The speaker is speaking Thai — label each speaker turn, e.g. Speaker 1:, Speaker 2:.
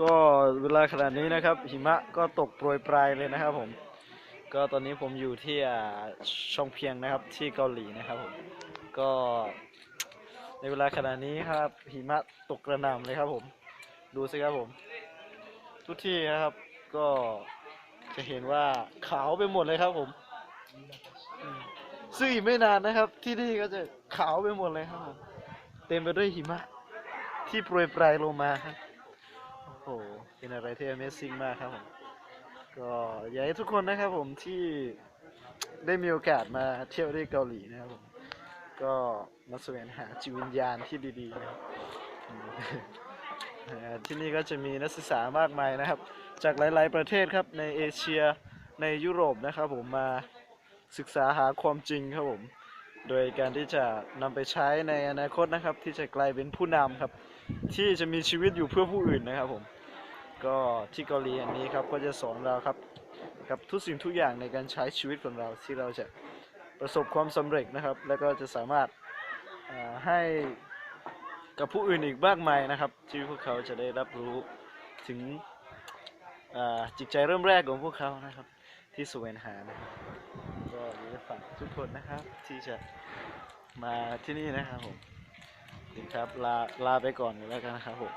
Speaker 1: ก็เวลาขนาดนี้นะครับ หิมะก็ตกโปรยปลายเลยนะครับผมก็ตอนนี้ผมอยู่ที่ช่องเพียงนะครับที่เกาหลีนะครับผมก็ในเวลาขณะนี้ครับหิมะตกกระหน่ำเลยครับผม ดูสิครับผม ทุกที่นะครับก็จะเห็นว่าขาวไปหมดเลยครับผมอืมซึ่งอีกไม่นานนะครับ ที่นี่ก็จะขาวไปหมดเลยครับผมเต็มไปด้วยหิมะที่โปรยปลายลงมาครับ โหเป็นอะไรที่ Amazing มากครับผมก็อยากให้ทุกคนนะครับผมที่ได้มีโอกาสมาเที่ยวที่เกาหลีนะครับผมก็มาแสวงหาจิตวิญญาณที่ดีๆนะครับที่นี่ก็จะมีนักศึกษามากมายนะครับ จากหลาย ๆ ประเทศครับในเอเชียในยุโรปนะครับผมมาศึกษาหาความจริงครับผม โดยการที่จะนำไปใช้ในอนาคตนะครับ ที่จะกลายเป็นผู้นำครับ ที่จะมีชีวิตอยู่เพื่อผู้อื่นนะครับผมก็ที่เกาหลีแห่งนี้ครับก็จะสอนเราครับกับทุกสิ่งทุกอย่างในการใช้ชีวิตของเราที่เราจะประสบความสำเร็จนะครับ แล้วก็จะสามารถให้กับผู้อื่นอีกมากมายนะครับ ที่พวกเขาจะได้รับรู้ถึงจิตใจเริ่มแรกของพวกเขานะครับ ที่สวงหานะครับากทุกคนนะครับ ที่จะมาที่นี่นะครับผมครับลาลาไปก่อนแล้วกันนะครับผม